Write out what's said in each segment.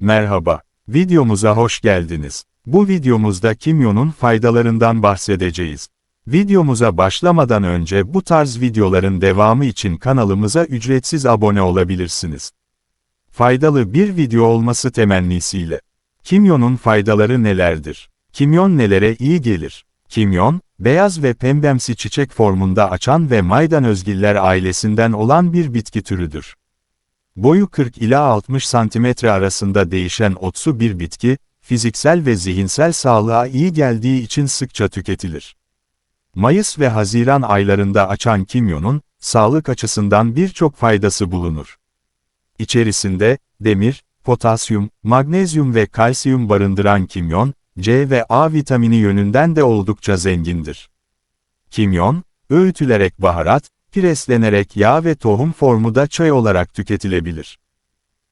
Merhaba, videomuza hoş geldiniz. Bu videomuzda kimyonun faydalarından bahsedeceğiz. Videomuza başlamadan önce bu tarz videoların devamı için kanalımıza ücretsiz abone olabilirsiniz. Faydalı bir video olması temennisiyle. Kimyonun faydaları nelerdir? Kimyon nelere iyi gelir? Kimyon, beyaz ve pembemsi çiçek formunda açan ve maydanozgiller ailesinden olan bir bitki türüdür. Boyu 40 ila 60 santimetre arasında değişen otsu bir bitki, fiziksel ve zihinsel sağlığa iyi geldiği için sıkça tüketilir. Mayıs ve Haziran aylarında açan kimyonun, sağlık açısından birçok faydası bulunur. İçerisinde, demir, potasyum, magnezyum ve kalsiyum barındıran kimyon, C ve A vitamini yönünden de oldukça zengindir. Kimyon, öğütülerek baharat, preslenerek yağ ve tohum formunda çay olarak tüketilebilir.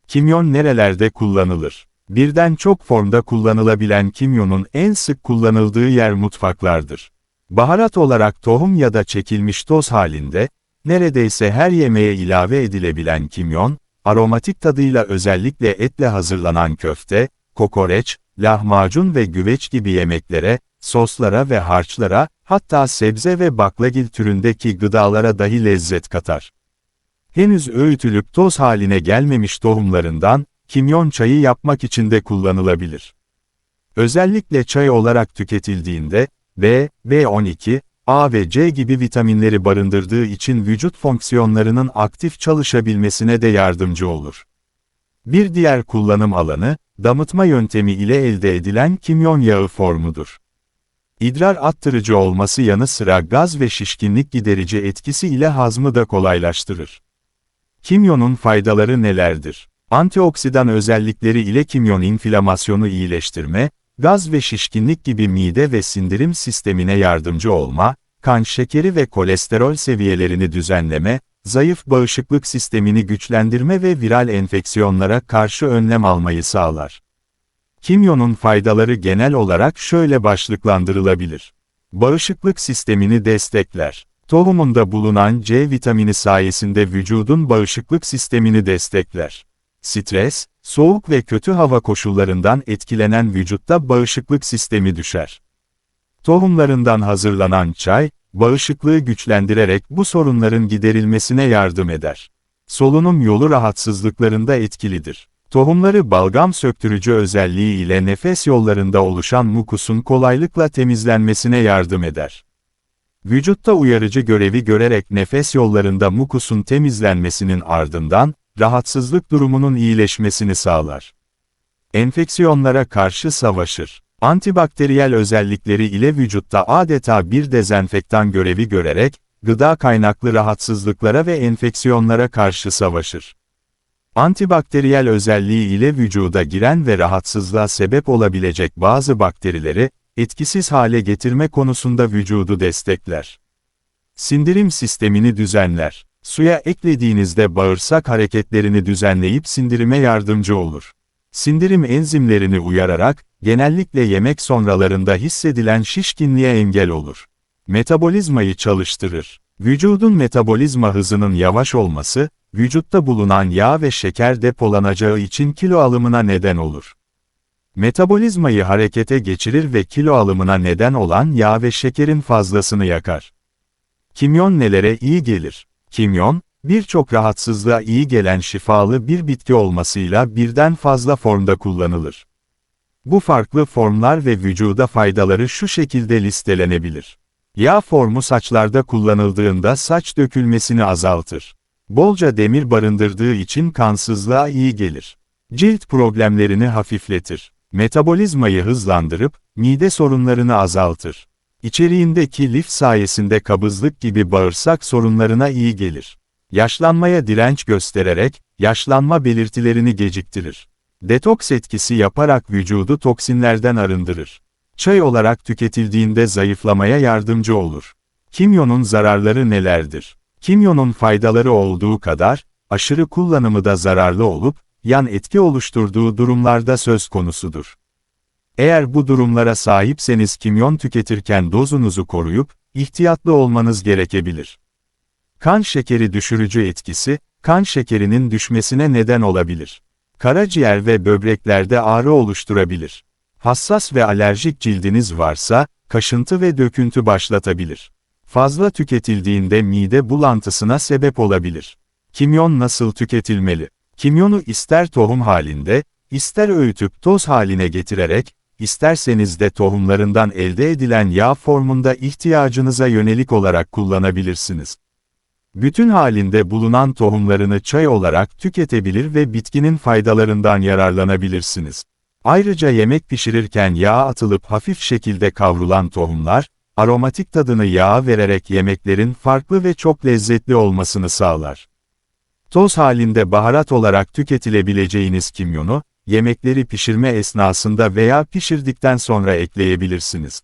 Kimyon nerelerde kullanılır? Birden çok formda kullanılabilen kimyonun en sık kullanıldığı yer mutfaklardır. Baharat olarak tohum ya da çekilmiş toz halinde, neredeyse her yemeğe ilave edilebilen kimyon, aromatik tadıyla özellikle etle hazırlanan köfte, kokoreç, lahmacun ve güveç gibi yemeklere, soslara ve harçlara, hatta sebze ve baklagil türündeki gıdalara dahi lezzet katar. Henüz öğütülüp toz haline gelmemiş tohumlarından, kimyon çayı yapmak için de kullanılabilir. Özellikle çay olarak tüketildiğinde, B, B12, A ve C gibi vitaminleri barındırdığı için vücut fonksiyonlarının aktif çalışabilmesine de yardımcı olur. Bir diğer kullanım alanı, damıtma yöntemi ile elde edilen kimyon yağı formudur. İdrar attırıcı olması yanı sıra gaz ve şişkinlik giderici etkisi ile hazmı da kolaylaştırır. Kimyonun faydaları nelerdir? Antioksidan özellikleri ile kimyon inflamasyonu iyileştirme, gaz ve şişkinlik gibi mide ve sindirim sistemine yardımcı olma, kan şekeri ve kolesterol seviyelerini düzenleme, zayıf bağışıklık sistemini güçlendirme ve viral enfeksiyonlara karşı önlem almayı sağlar. Kimyonun faydaları genel olarak şöyle başlıklandırılabilir. Bağışıklık sistemini destekler. Tohumunda bulunan C vitamini sayesinde vücudun bağışıklık sistemini destekler. Stres, soğuk ve kötü hava koşullarından etkilenen vücutta bağışıklık sistemi düşer. Tohumlarından hazırlanan çay, bağışıklığı güçlendirerek bu sorunların giderilmesine yardım eder. Solunum yolu rahatsızlıklarında etkilidir. Tohumları balgam söktürücü özelliği ile nefes yollarında oluşan mukusun kolaylıkla temizlenmesine yardım eder. Vücutta uyarıcı görevi görerek nefes yollarında mukusun temizlenmesinin ardından, rahatsızlık durumunun iyileşmesini sağlar. Enfeksiyonlara karşı savaşır. Antibakteriyel özellikleri ile vücutta adeta bir dezenfektan görevi görerek, gıda kaynaklı rahatsızlıklara ve enfeksiyonlara karşı savaşır. Antibakteriyel özelliği ile vücuda giren ve rahatsızlığa sebep olabilecek bazı bakterileri, etkisiz hale getirme konusunda vücudu destekler. Sindirim sistemini düzenler. Suya eklediğinizde bağırsak hareketlerini düzenleyip sindirime yardımcı olur. Sindirim enzimlerini uyararak, genellikle yemek sonralarında hissedilen şişkinliğe engel olur. Metabolizmayı çalıştırır. Vücudun metabolizma hızının yavaş olması, vücutta bulunan yağ ve şeker depolanacağı için kilo alımına neden olur. Metabolizmayı harekete geçirir ve kilo alımına neden olan yağ ve şekerin fazlasını yakar. Kimyon nelere iyi gelir? Kimyon, birçok rahatsızlığa iyi gelen şifalı bir bitki olmasıyla birden fazla formda kullanılır. Bu farklı formlar ve vücuda faydaları şu şekilde listelenebilir. Yağ formu saçlarda kullanıldığında saç dökülmesini azaltır. Bolca demir barındırdığı için kansızlığa iyi gelir. Cilt problemlerini hafifletir. Metabolizmayı hızlandırıp, mide sorunlarını azaltır. İçeriğindeki lif sayesinde kabızlık gibi bağırsak sorunlarına iyi gelir. Yaşlanmaya direnç göstererek, yaşlanma belirtilerini geciktirir. Detoks etkisi yaparak vücudu toksinlerden arındırır. Çay olarak tüketildiğinde zayıflamaya yardımcı olur. Kimyonun zararları nelerdir? Kimyonun faydaları olduğu kadar, aşırı kullanımı da zararlı olup, yan etki oluşturduğu durumlarda söz konusudur. Eğer bu durumlara sahipseniz kimyon tüketirken dozunuzu koruyup, ihtiyatlı olmanız gerekebilir. Kan şekeri düşürücü etkisi, kan şekerinin düşmesine neden olabilir. karaciğer ve böbreklerde ağrı oluşturabilir. Hassas ve alerjik cildiniz varsa, kaşıntı ve döküntü başlatabilir. Fazla tüketildiğinde mide bulantısına sebep olabilir. Kimyon nasıl tüketilmeli? Kimyonu ister tohum halinde, ister öğütüp toz haline getirerek, isterseniz de tohumlarından elde edilen yağ formunda ihtiyacınıza yönelik olarak kullanabilirsiniz. Bütün halinde bulunan tohumlarını çay olarak tüketebilir ve bitkinin faydalarından yararlanabilirsiniz. Ayrıca yemek pişirirken yağ atılıp hafif şekilde kavrulan tohumlar, aromatik tadını yağa vererek yemeklerin farklı ve çok lezzetli olmasını sağlar. Toz halinde baharat olarak tüketilebileceğiniz kimyonu, yemekleri pişirme esnasında veya pişirdikten sonra ekleyebilirsiniz.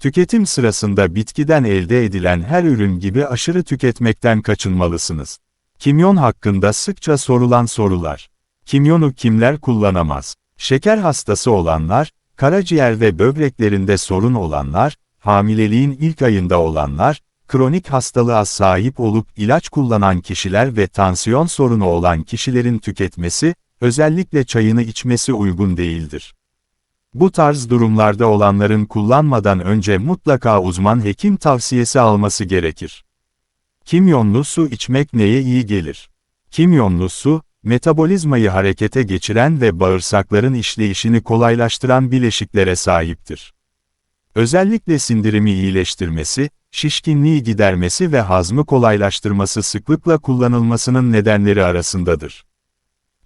Tüketim sırasında bitkiden elde edilen her ürün gibi aşırı tüketmekten kaçınmalısınız. Kimyon hakkında sıkça sorulan sorular. Kimyonu kimler kullanamaz? Şeker hastası olanlar, karaciğer ve böbreklerinde sorun olanlar, hamileliğin ilk ayında olanlar, kronik hastalığa sahip olup ilaç kullanan kişiler ve tansiyon sorunu olan kişilerin tüketmesi, özellikle çayını içmesi uygun değildir. Bu tarz durumlarda olanların kullanmadan önce mutlaka uzman hekim tavsiyesi alması gerekir. Kimyonlu su içmek neye iyi gelir? Kimyonlu su, metabolizmayı harekete geçiren ve bağırsakların işleyişini kolaylaştıran bileşiklere sahiptir. Özellikle sindirimi iyileştirmesi, şişkinliği gidermesi ve hazmı kolaylaştırması sıklıkla kullanılmasının nedenleri arasındadır.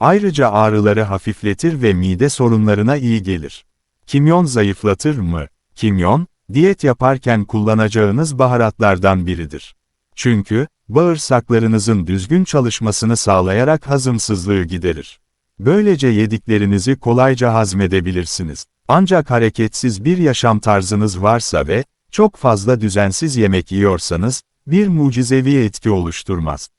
Ayrıca ağrıları hafifletir ve mide sorunlarına iyi gelir. Kimyon zayıflatır mı? Kimyon, diyet yaparken kullanacağınız baharatlardan biridir. Çünkü, bağırsaklarınızın düzgün çalışmasını sağlayarak hazımsızlığı giderir. Böylece yediklerinizi kolayca hazmedebilirsiniz. Ancak hareketsiz bir yaşam tarzınız varsa ve, çok fazla düzensiz yemek yiyorsanız, bir mucizevi etki oluşturmaz.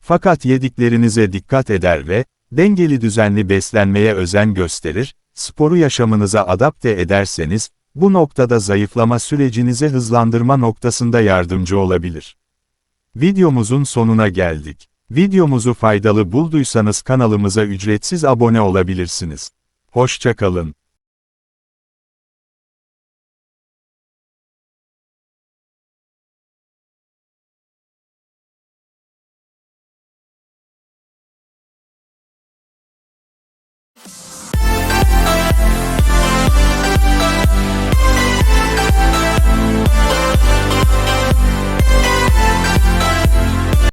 Fakat yediklerinize dikkat eder ve, dengeli düzenli beslenmeye özen gösterir, sporu yaşamınıza adapte ederseniz, bu noktada zayıflama sürecinizi hızlandırma noktasında yardımcı olabilir. Videomuzun sonuna geldik. Videomuzu faydalı bulduysanız kanalımıza ücretsiz abone olabilirsiniz. Hoşçakalın.